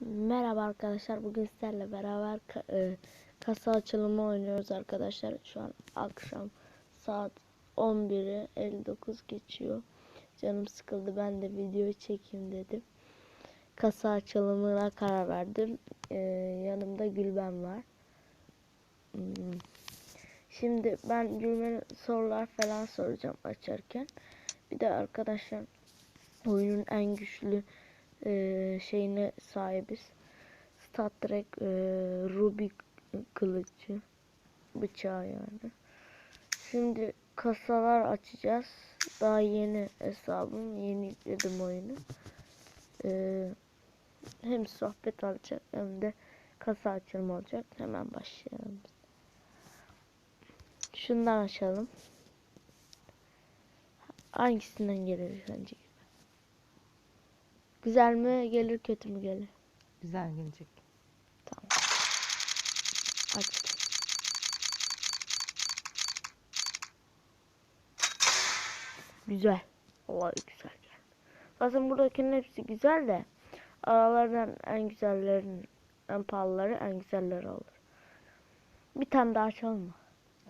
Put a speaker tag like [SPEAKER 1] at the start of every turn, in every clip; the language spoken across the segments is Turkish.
[SPEAKER 1] Merhaba arkadaşlar. Bugün sizlerle beraber e, kasa açılımı oynuyoruz arkadaşlar. Şu an akşam saat 11'i 59 geçiyor. Canım sıkıldı. Ben de video çekeyim dedim. Kasa açılımına karar verdim. E, yanımda Gülben var. Hmm. Şimdi ben Gülben'e sorular falan soracağım açarken. Bir de arkadaşlar oyunun en güçlü e, şeyine sahibiz. Star Trek e, Ruby kılıcı bıçağı yani. Şimdi kasalar açacağız. Daha yeni hesabım. Yeni yükledim oyunu. E, hem sohbet olacak hem de kasa açılımı olacak. Hemen başlayalım. Şundan açalım. Hangisinden gelir sence? Güzel mi gelir kötü mü gelir?
[SPEAKER 2] Güzel gelecek.
[SPEAKER 1] Tamam. Açtım. Güzel. Vallahi güzel geldi. Zaten buradakilerin hepsi güzel de aralardan en güzellerin en pahalıları en güzelleri olur. Bir tane daha açalım mı?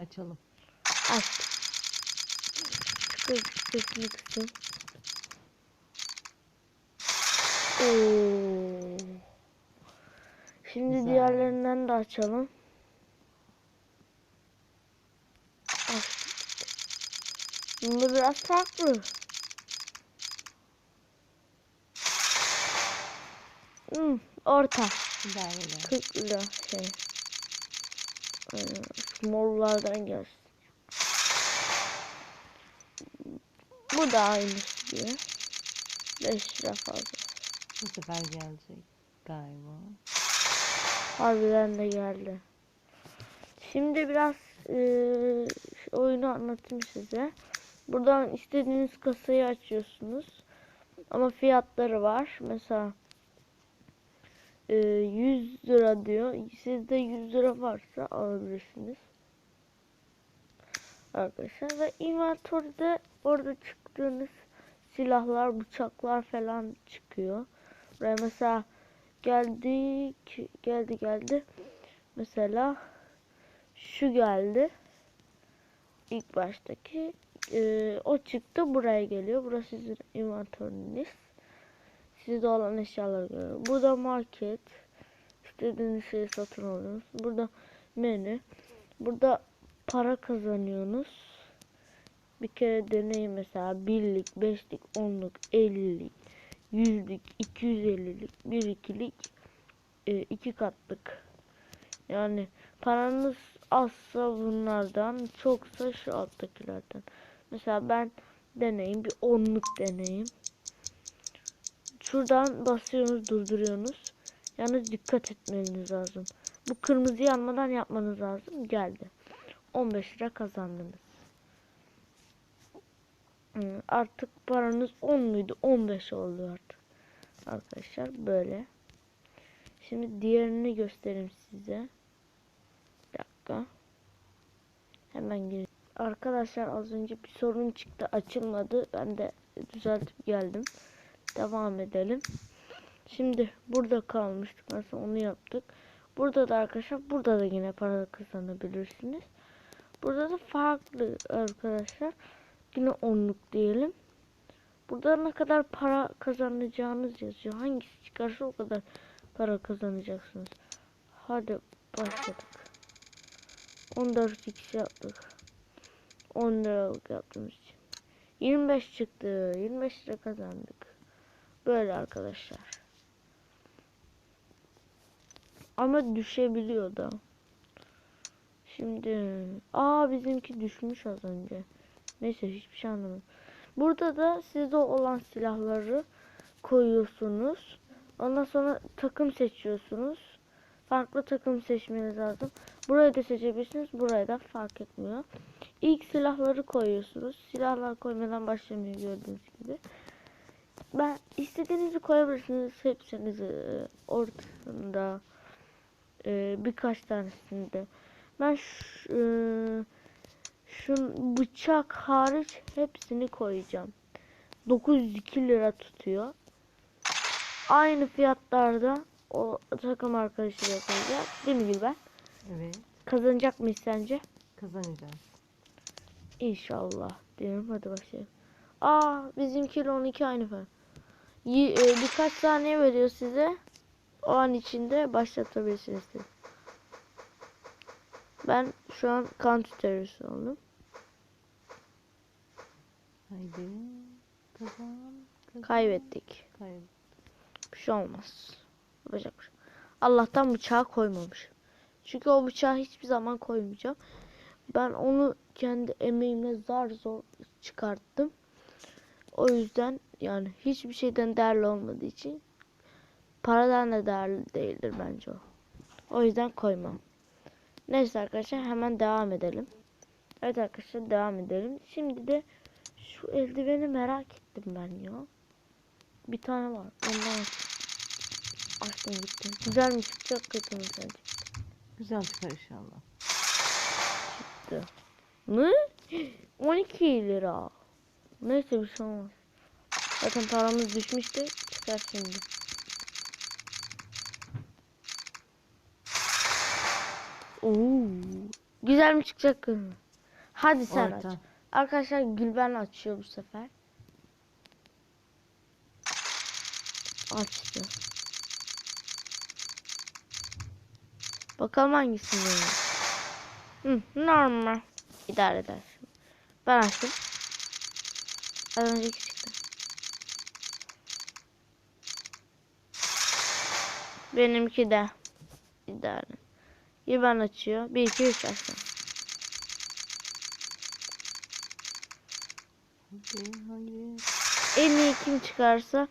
[SPEAKER 2] Açalım.
[SPEAKER 1] Açtım. Kız sesini kısın. Oo. Şimdi
[SPEAKER 2] Güzel.
[SPEAKER 1] diğerlerinden de açalım. Açtık. Bunda biraz farklı. Hmm, orta.
[SPEAKER 2] Güzel güzel.
[SPEAKER 1] 40 lira şey. Şu morlardan gelsin. Bu da aynısı diyor. 5 lira fazla.
[SPEAKER 2] Bu sefer gelecek galiba.
[SPEAKER 1] Harbiden de geldi. Şimdi biraz şu oyunu anlatayım size. Buradan istediğiniz kasayı açıyorsunuz. Ama fiyatları var. Mesela eee, 100 lira diyor. Sizde 100 lira varsa alabilirsiniz. Arkadaşlar ve inventörde orada çıktığınız silahlar, bıçaklar falan çıkıyor. Buraya mesela geldik, geldi geldi. Mesela şu geldi. İlk baştaki Ee, o çıktı buraya geliyor. Burası sizin inventörünüz. Sizde olan eşyaları görüyor. Burada market. İstediğiniz şeyi satın alıyorsunuz. Burada menü. Burada para kazanıyorsunuz. Bir kere deneyin mesela birlik, beşlik, onluk, ellilik, yüzlük, iki yüz ellilik, bir ikilik, e, iki katlık. Yani paranız azsa bunlardan, çoksa şu alttakilerden. Mesela ben deneyim, bir onluk deneyim. Şuradan basıyorsunuz, durduruyorsunuz. Yalnız dikkat etmeniz lazım. Bu kırmızı yanmadan yapmanız lazım. Geldi. 15 lira kazandınız. Artık paranız 10 muydu? 15 oldu artık. Arkadaşlar böyle. Şimdi diğerini göstereyim size. Bir dakika. Hemen gir. Arkadaşlar az önce bir sorun çıktı. Açılmadı. Ben de düzeltip geldim. Devam edelim. Şimdi burada kalmıştık. Nasıl onu yaptık. Burada da arkadaşlar burada da yine para kazanabilirsiniz. Burada da farklı arkadaşlar. Yine onluk diyelim. Burada ne kadar para kazanacağınız yazıyor. Hangisi çıkarsa o kadar para kazanacaksınız. Hadi başladık. 14 kişi yaptık. 10 liralık yaptığımız için. 25 çıktı. 25 lira kazandık. Böyle arkadaşlar. Ama düşebiliyor da. Şimdi aa bizimki düşmüş az önce. Neyse hiçbir şey anlamadım. Burada da sizde olan silahları koyuyorsunuz. Ondan sonra takım seçiyorsunuz. Farklı takım seçmeniz lazım. Burayı da seçebilirsiniz. Burayı da fark etmiyor. İlk silahları koyuyorsunuz. Silahlar koymadan başlamıyor gördüğünüz gibi. Ben istediğinizi koyabilirsiniz. Hepsinizi e, ortasında e, birkaç tanesinde. Ben şu, e, şu bıçak hariç hepsini koyacağım. 902 lira tutuyor. Aynı fiyatlarda o takım arkadaşıyla koyacak. Değil mi Gülben?
[SPEAKER 2] Evet.
[SPEAKER 1] Kazanacak mıyız sence?
[SPEAKER 2] Kazanacağız.
[SPEAKER 1] İnşallah diyorum. Hadi başlayalım. Aa bizimkiyle 12 aynı falan. E, birkaç saniye veriyor size. O an içinde başlatabilirsiniz. siz. Ben şu an kan teröristi oldum.
[SPEAKER 2] Haydi. Kazan. kazan.
[SPEAKER 1] Kaybettik.
[SPEAKER 2] Kaybet.
[SPEAKER 1] Bir şey olmaz. Yapacak bir şey. Allah'tan bıçağı koymamış. Çünkü o bıçağı hiçbir zaman koymayacağım. Ben onu kendi emeğimle zar zor çıkarttım. O yüzden yani hiçbir şeyden değerli olmadığı için paradan da değerli değildir bence o. O yüzden koymam. Neyse arkadaşlar hemen devam edelim. Evet arkadaşlar devam edelim. Şimdi de şu eldiveni merak ettim ben ya. Bir tane var. Ondan aç. Açtım gitti. Güzel mi çıkacak kötü mü sence?
[SPEAKER 2] Güzel çıkar inşallah.
[SPEAKER 1] Ne? 12 lira. Neyse bir şey olmaz. Zaten paramız düşmüştü. Çıkar şimdi. Oo. Güzel mi çıkacak kız mı? Hadi sen
[SPEAKER 2] Orta.
[SPEAKER 1] aç. Arkadaşlar Gülben açıyor bu sefer. Açtı. Bakalım veriyor. Hı, normal. İdare eder. Ben açtım. Az önceki çıktı. Benimki de. İdare. Bir ben açıyor. Bir iki üç açtım.
[SPEAKER 2] Hadi hadi.
[SPEAKER 1] En iyi kim çıkarsa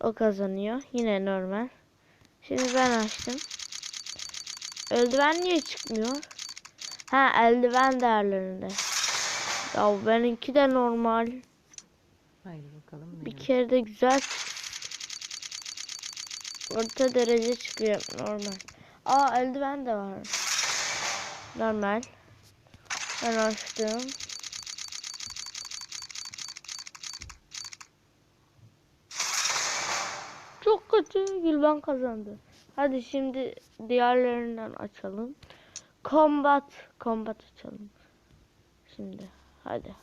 [SPEAKER 1] o kazanıyor. Yine normal. Şimdi ben açtım. Eldiven niye çıkmıyor? Ha eldiven değerlerinde. Ya benimki de normal.
[SPEAKER 2] Haydi bakalım.
[SPEAKER 1] Bir
[SPEAKER 2] ne
[SPEAKER 1] kere de güzel Orta derece çıkıyor normal. Aa eldiven de var. Normal. Ben açtım. Çok kötü. Gülben kazandı. Hadi şimdi diğerlerinden açalım. Combat. Combat açalım. Şimdi. Hadi.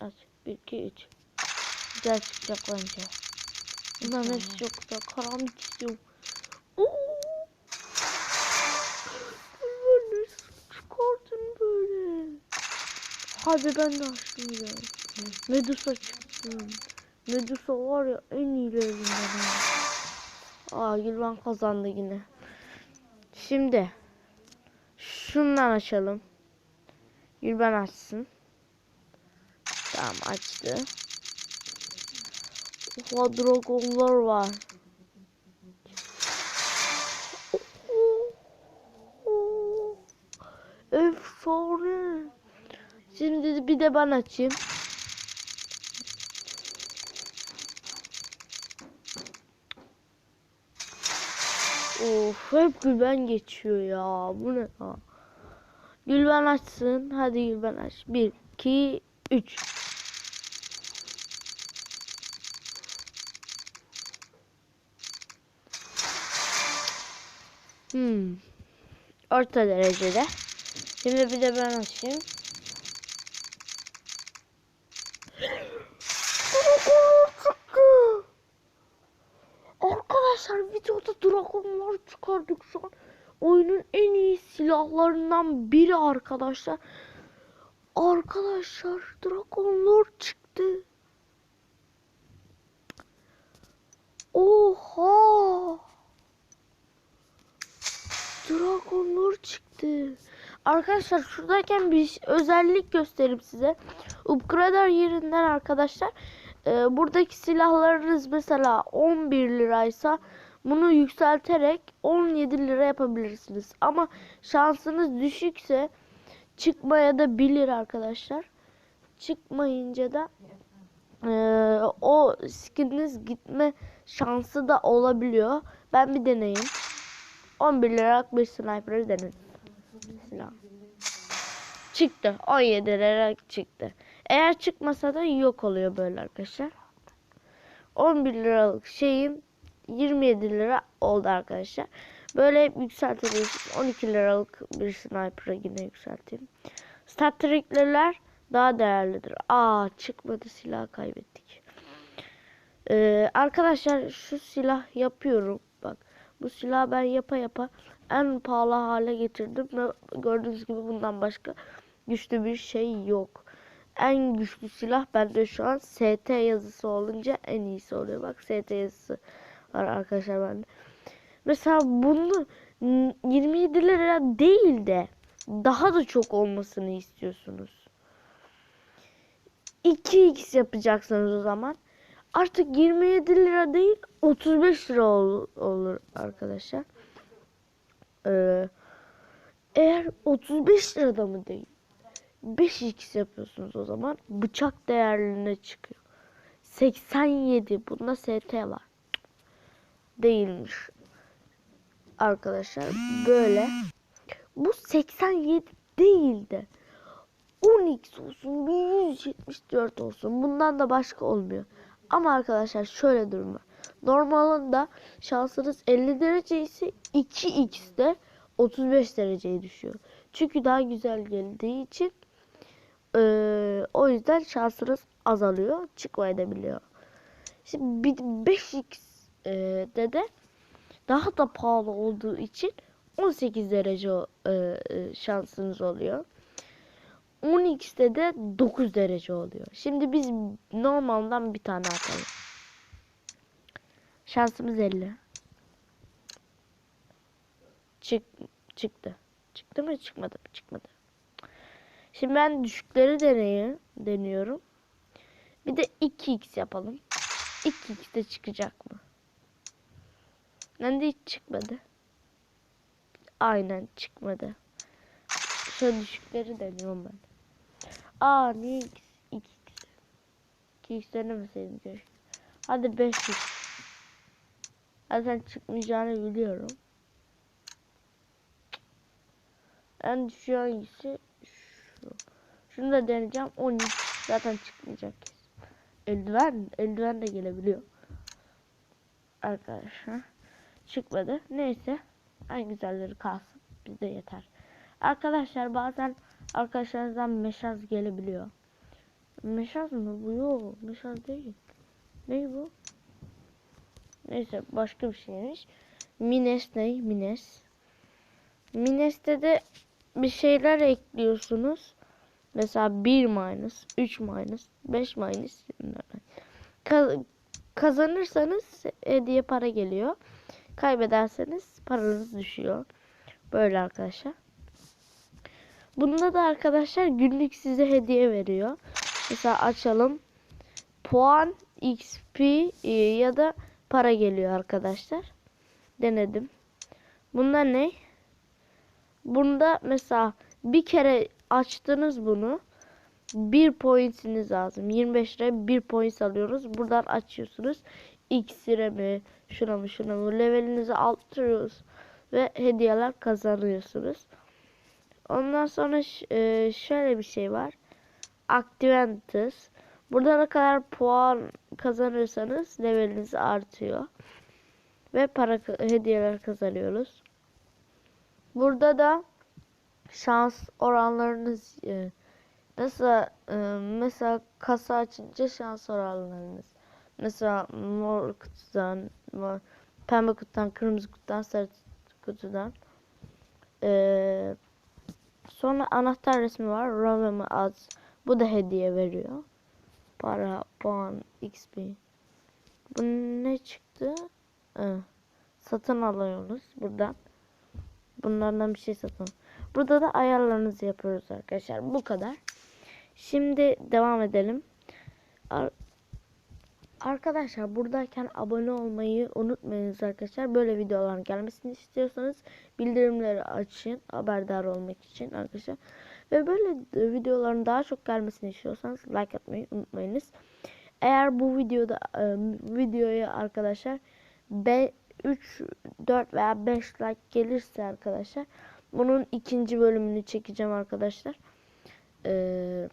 [SPEAKER 1] Aç. 1, 2, 3. Güzel çıkacak bence. Bunların hepsi çok güzel. Karanlık istiyorum. Oo! Böyle çıkardın böyle. Hadi ben de açtım ya. Medusa çıksın. Medusa var ya en iyilerinden. Aa Gülben kazandı yine. Şimdi şundan açalım. Gülben açsın. Tamam açtı. Oha dragonlar var. Efsane. Şimdi bir de ben açayım. Of hep Gülben geçiyor ya. Bu ne ya? Gülben açsın. Hadi Gülben aç. 1, 2, 3. Hmm. Orta derecede. Şimdi bir de ben açayım. Dragonlar çıktı. Arkadaşlar videoda dragonlar çıkardık şu an. Oyunun en iyi silahlarından biri arkadaşlar. Arkadaşlar dragonlar çıktı. Oha! Dragonlar çıktı. Arkadaşlar şuradayken bir özellik göstereyim size. Upgrader yerinden arkadaşlar e, buradaki silahlarınız mesela 11 liraysa bunu yükselterek 17 lira yapabilirsiniz. Ama şansınız düşükse çıkmaya da bilir arkadaşlar. Çıkmayınca da e, o skininiz gitme şansı da olabiliyor. Ben bir deneyim. 11 liralık bir sniper'ı denedim. Silah. Çıktı. 17 liralık çıktı. Eğer çıkmasa da yok oluyor böyle arkadaşlar. 11 liralık şeyim 27 lira oldu arkadaşlar. Böyle yükseltebilirsiniz. 12 liralık bir sniper'a yine yükselteyim. Stat daha değerlidir. Aa çıkmadı silah kaybettik. Ee, arkadaşlar şu silah yapıyorum. Bak bu silahı ben yapa yapa en pahalı hale getirdim ve gördüğünüz gibi bundan başka güçlü bir şey yok. En güçlü silah bende şu an ST yazısı olunca en iyisi oluyor. Bak ST yazısı var arkadaşlar bende. Mesela bunu n- 27 lira değil de daha da çok olmasını istiyorsunuz. 2x yapacaksınız o zaman. Artık 27 lira değil 35 lira ol- olur arkadaşlar. Ee, eğer 35 lirada mı değil 5x yapıyorsunuz o zaman bıçak değerlerine çıkıyor. 87 bunda ST var. Değilmiş. Arkadaşlar böyle. Bu 87 değil de 10x olsun 174 olsun bundan da başka olmuyor. Ama arkadaşlar şöyle durum var. Normalinde şansınız 50 derece ise 2x'de 35 dereceye düşüyor. Çünkü daha güzel geldiği için eee, o yüzden şansınız azalıyor. Çıkmayabiliyor. Şimdi bir 5x eee, de de daha da pahalı olduğu için 18 derece eee, eee, şansınız oluyor. 10x'te de 9 derece oluyor. Şimdi biz normalden bir tane atalım. Şansımız 50. Çık çıktı. Çıktı mı çıkmadı? Çıkmadı. Şimdi ben düşükleri deneyi deniyorum. Bir de 2x yapalım. 2x de çıkacak mı? Ben de hiç çıkmadı. Aynen çıkmadı. Şöyle düşükleri deniyorum ben. Aa niye x? 2x. 2x denemeseydim keşke. Hadi 5x. Zaten çıkmayacağını biliyorum. En düşüğü hangisi? Şu. Şunu da deneyeceğim. 13. Zaten çıkmayacak kesin. Eldiven, eldiven de gelebiliyor. Arkadaşlar. Çıkmadı. Neyse. En güzelleri kalsın. Bizde yeter. Arkadaşlar bazen arkadaşlarınızdan mesaj gelebiliyor. Mesaj mı bu? Yok. Mesaj değil. Ne bu? Neyse başka bir şeymiş. Mines ne? Mines. Mines'te de bir şeyler ekliyorsunuz. Mesela 1 minus, 3 minus, 5 minus. Ka- kazanırsanız hediye para geliyor. Kaybederseniz paranız düşüyor. Böyle arkadaşlar. Bunda da arkadaşlar günlük size hediye veriyor. Mesela açalım. Puan, XP e, ya da para geliyor arkadaşlar. Denedim. Bunda ne? Bunda mesela bir kere açtınız bunu. Bir pointiniz lazım. 25 liraya bir point alıyoruz. Buradan açıyorsunuz. X'ire mi, şuna mı, şuna mı levelinizi arttırıyoruz ve hediyeler kazanıyorsunuz. Ondan sonra e, şöyle bir şey var. Activentus. Burada ne kadar puan kazanırsanız leveliniz artıyor. Ve para hediyeler kazanıyoruz. Burada da şans oranlarınız e, nasıl e, mesela kasa açınca şans oranlarınız. Mesela mor kutudan, mor, pembe kutudan, kırmızı kutudan, sarı kutudan. E, sonra anahtar resmi var. Random ads. Bu da hediye veriyor. Para, puan, XP. Bu ne çıktı? Ee, satın alıyoruz buradan. Bunlardan bir şey satın. Burada da ayarlarınızı yapıyoruz arkadaşlar. Bu kadar. Şimdi devam edelim. Ar- Arkadaşlar buradayken abone olmayı unutmayınız arkadaşlar. Böyle videoların gelmesini istiyorsanız bildirimleri açın haberdar olmak için arkadaşlar. Ve böyle videoların daha çok gelmesini istiyorsanız like atmayı unutmayınız. Eğer bu videoda e, videoya arkadaşlar 3 4 veya 5 like gelirse arkadaşlar bunun ikinci bölümünü çekeceğim arkadaşlar. Eee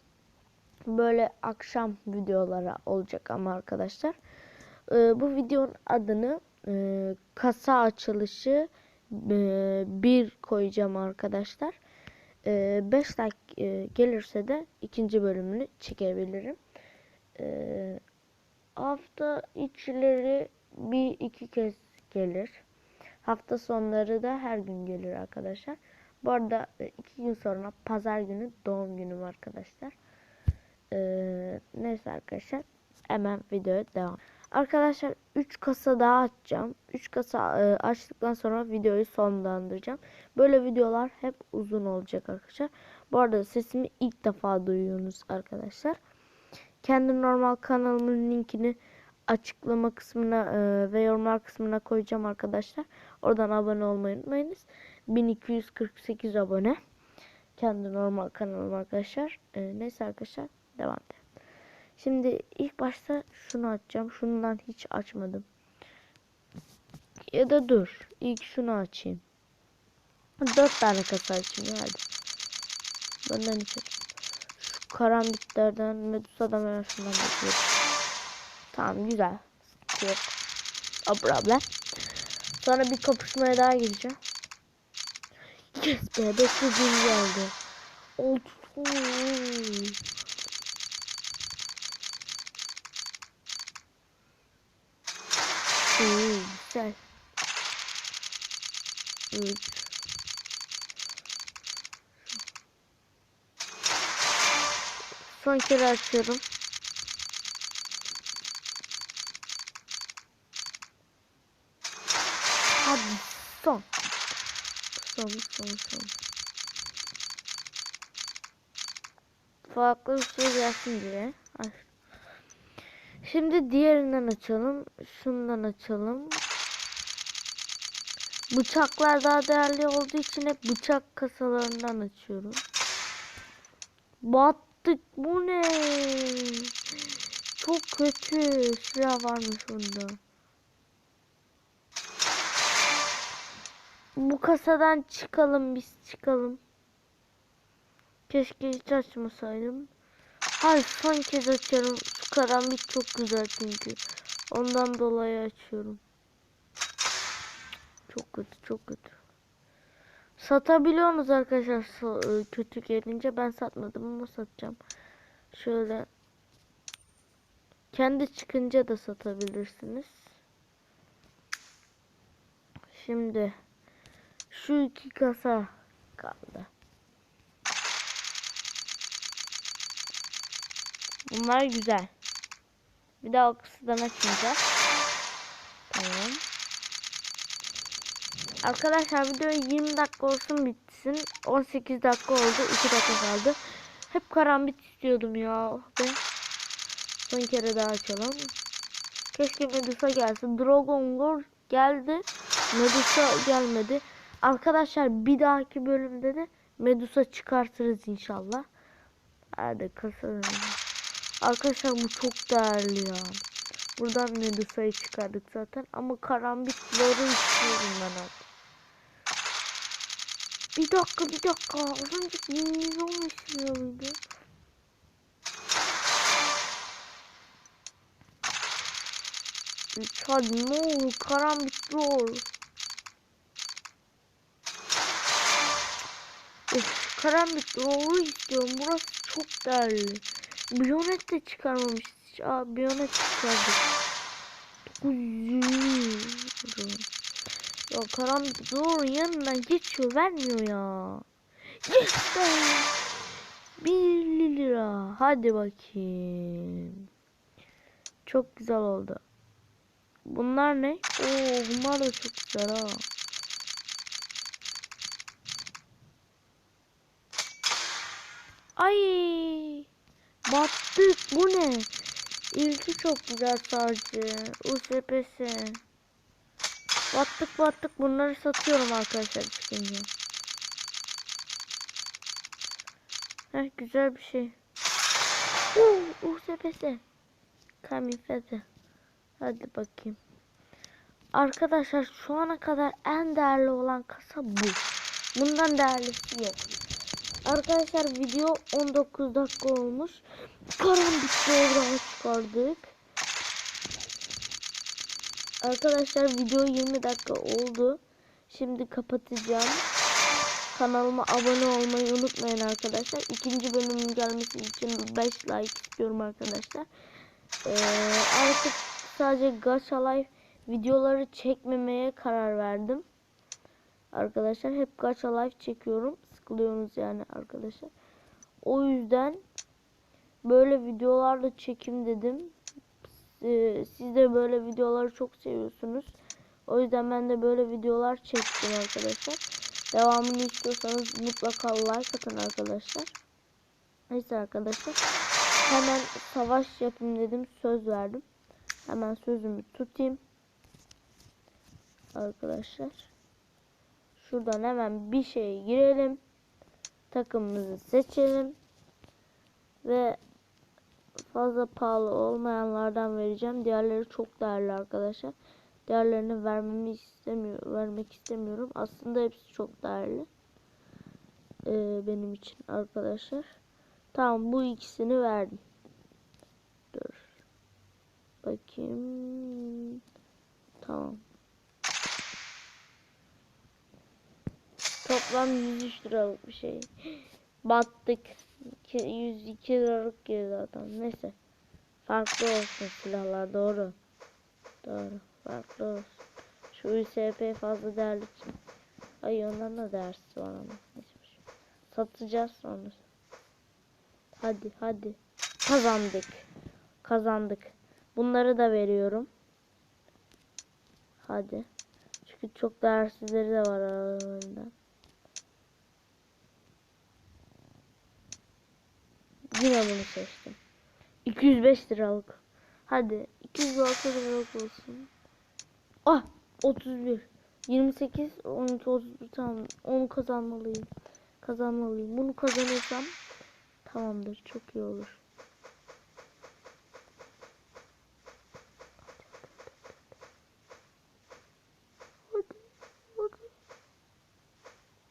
[SPEAKER 1] böyle akşam videolara olacak ama arkadaşlar. Ee, bu videonun adını e, kasa açılışı e, bir koyacağım arkadaşlar. 5 like e, gelirse de ikinci bölümünü çekebilirim. E, hafta içleri bir iki kez gelir. Hafta sonları da her gün gelir arkadaşlar. Bu arada e, iki gün sonra pazar günü doğum günüm arkadaşlar. Ee, neyse arkadaşlar hemen videoya devam. Arkadaşlar 3 kasa daha açacağım. 3 kasa e, açtıktan sonra videoyu sonlandıracağım. Böyle videolar hep uzun olacak arkadaşlar. Bu arada sesimi ilk defa duyuyorsunuz arkadaşlar. Kendi normal kanalımın linkini açıklama kısmına e, ve yorumlar kısmına koyacağım arkadaşlar. Oradan abone olmayı unutmayınız. 1248 abone. Kendi normal kanalım arkadaşlar. E, neyse arkadaşlar devam edelim. Şimdi ilk başta şunu açacağım. Şundan hiç açmadım. Ya da dur. İlk şunu açayım. Dört tane kasa açayım hadi. Benden açayım. Şu karambitlerden Medusa'dan ben şundan bekliyorum. Tamam güzel. Yok. O problem. Sonra bir kapışmaya daha gireceğim. Yes be beklediğim geldi. Oldu. Güzel. Son kere açıyorum. Hadi son. Son son son. Farklı bir şey gelsin diye. Şimdi diğerinden açalım. Şundan açalım. Bıçaklar daha değerli olduğu için hep bıçak kasalarından açıyorum. Battık. Bu ne? Çok kötü silah varmış onda. Bu kasadan çıkalım biz çıkalım. Keşke hiç açmasaydım. Hayır son kez açıyorum. Şu karambit çok güzel çünkü. Ondan dolayı açıyorum. Çok kötü çok kötü. Satabiliyor musunuz arkadaşlar e, kötü gelince ben satmadım ama satacağım. Şöyle kendi çıkınca da satabilirsiniz. Şimdi şu iki kasa kaldı. Bunlar güzel. Bir daha o kısıdan açınca. Tamam. Arkadaşlar video 20 dakika olsun bitsin. 18 dakika oldu. 2 dakika kaldı. Hep karambit istiyordum ya. Oh be. Son kere daha açalım. Keşke Medusa gelsin. Dragon Lord geldi. Medusa gelmedi. Arkadaşlar bir dahaki bölümde de Medusa çıkartırız inşallah. Hadi kasa. Arkadaşlar bu çok değerli ya. Buradan Medusa'yı çıkardık zaten. Ama karambit loru istiyorum ben artık. Bir dakika bir dakika. Az önce 115 liraydı. Üç hadi ne olur karambit lor. Of karambit loru istiyorum. Burası çok değerli. Biyonet de çıkarmamışız. hiç. Aa biyonet çıkardık. 900 euro. Ya karanlık doğru yanından geçiyor vermiyor ya. Yes be. 1 lira. Hadi bakayım. Çok güzel oldu. Bunlar ne? Oo bunlar da çok güzel ha. Ay. Battık. Bu ne? İlki çok güzel sadece. USPS. Battık battık. Bunları satıyorum arkadaşlar çıkınca. Heh güzel bir şey. Uh, USPS. Kamifede. Hadi bakayım. Arkadaşlar şu ana kadar en değerli olan kasa bu. Bundan değerlisi yok. Arkadaşlar video 19 dakika olmuş. Karambit doğru çıkardık. Arkadaşlar video 20 dakika oldu. Şimdi kapatacağım. Kanalıma abone olmayı unutmayın arkadaşlar. İkinci bölümün gelmesi için 5 like istiyorum arkadaşlar. Ee, artık sadece Gacha Life videoları çekmemeye karar verdim. Arkadaşlar hep Gacha Life çekiyorum. Sıkılıyorsunuz yani arkadaşlar. O yüzden böyle videolarla çekim dedim. Ee, siz de böyle videoları çok seviyorsunuz. O yüzden ben de böyle videolar çektim arkadaşlar. Devamını istiyorsanız mutlaka like atın arkadaşlar. Neyse arkadaşlar. Hemen savaş yapayım dedim. Söz verdim. Hemen sözümü tutayım. Arkadaşlar. Şuradan hemen bir şeye girelim. Takımımızı seçelim. Ve fazla pahalı olmayanlardan vereceğim. Diğerleri çok değerli arkadaşlar. Diğerlerini vermemi istemiyor, vermek istemiyorum. Aslında hepsi çok değerli. Ee, benim için arkadaşlar. Tamam bu ikisini verdim. Dur. Bakayım. Tamam. Toplam 103 liralık bir şey. Battık. İki- 102 liralık girdi zaten. Neyse. Farklı olsun silahlar doğru. Doğru. Farklı olsun. Şu USP fazla değerli için. Ay ondan da değersiz var ama. Neyse. Satacağız sonra. Hadi hadi. Kazandık. Kazandık. Bunları da veriyorum. Hadi. Çünkü çok değersizleri de var aralarında. Yine bunu seçtim. 205 liralık. Hadi 206 liralık olsun. Ah 31. 28 12 31 tamam. Onu kazanmalıyım. Kazanmalıyım. Bunu kazanırsam tamamdır. Çok iyi olur.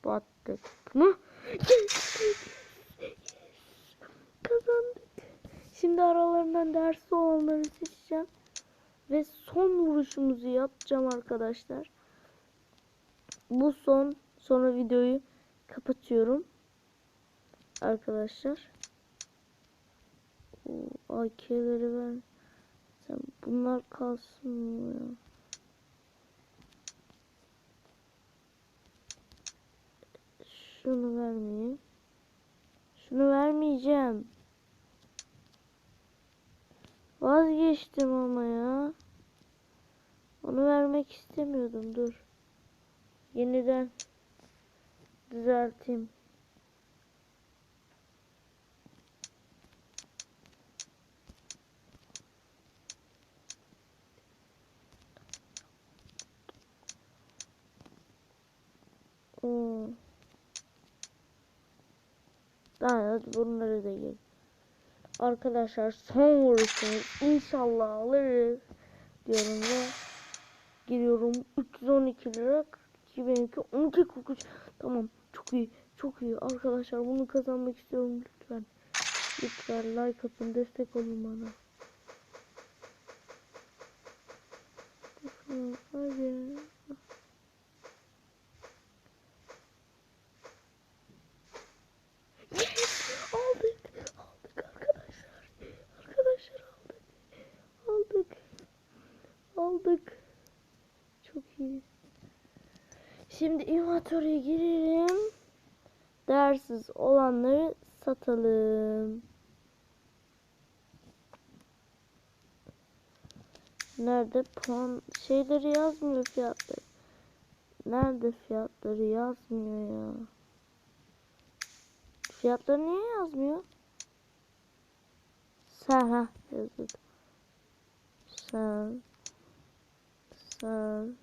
[SPEAKER 1] Battık mı? Kazandık. Şimdi aralarından dersi olanları seçeceğim. Ve son vuruşumuzu yapacağım arkadaşlar. Bu son. Sonra videoyu kapatıyorum. Arkadaşlar. AK'leri ver. Sen bunlar kalsın mı ya? Şunu vermeyeyim. Şunu vermeyeceğim. Vazgeçtim ama ya. Onu vermek istemiyordum. Dur. Yeniden düzelteyim. Tamam hadi bunları da gel. Arkadaşlar son vuruşumuz inşallah alırız diyorum ve giriyorum. 312 lira ki benimki 12 43 tamam çok iyi çok iyi. Arkadaşlar bunu kazanmak istiyorum. Lütfen lütfen like atın destek olun bana. Hadi Yes! aldık aldık arkadaşlar arkadaşlar aldık aldık aldık çok iyi İnventory'e girelim. Değersiz olanları satalım. Nerede puan şeyleri yazmıyor fiyatları. Nerede fiyatları yazmıyor ya. Fiyatları niye yazmıyor? Sen ha yazık. Sen sen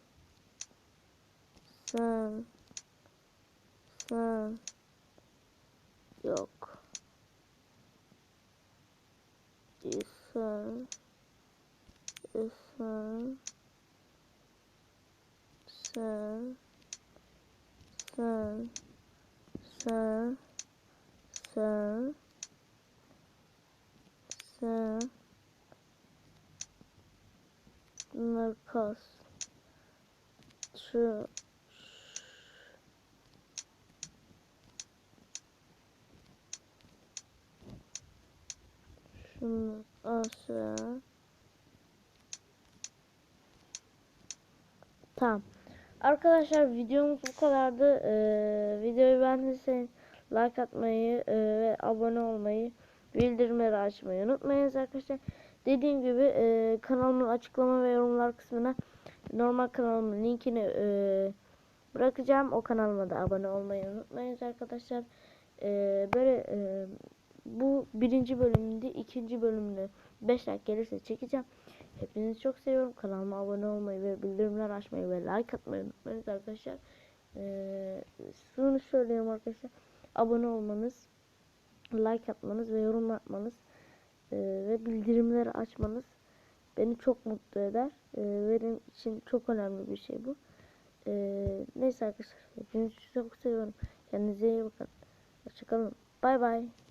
[SPEAKER 1] sen sen yok. Sen sen sen. Sen. Sen. Sen. Sen. Bunlar kas şu şunu aşağı Tamam. Arkadaşlar videomuz bu kadardı. Ee, videoyu beğendiyseniz like atmayı e, ve abone olmayı, bildirimleri açmayı unutmayınız arkadaşlar. Dediğim gibi e, kanalımın açıklama ve yorumlar kısmına normal kanalımın linkini e, bırakacağım. O kanalıma da abone olmayı unutmayınız arkadaşlar. E, böyle e, bu birinci bölümünde ikinci bölümünü 5 like gelirse çekeceğim. Hepinizi çok seviyorum. Kanalıma abone olmayı ve bildirimler açmayı ve like atmayı unutmayınız arkadaşlar. Ee, şunu söyleyeyim arkadaşlar. Abone olmanız, like atmanız ve yorum atmanız e, ve bildirimleri açmanız beni çok mutlu eder. E, benim için çok önemli bir şey bu. E, neyse arkadaşlar. Hepinizi çok seviyorum. Kendinize iyi bakın. Hoşçakalın. Bay bay.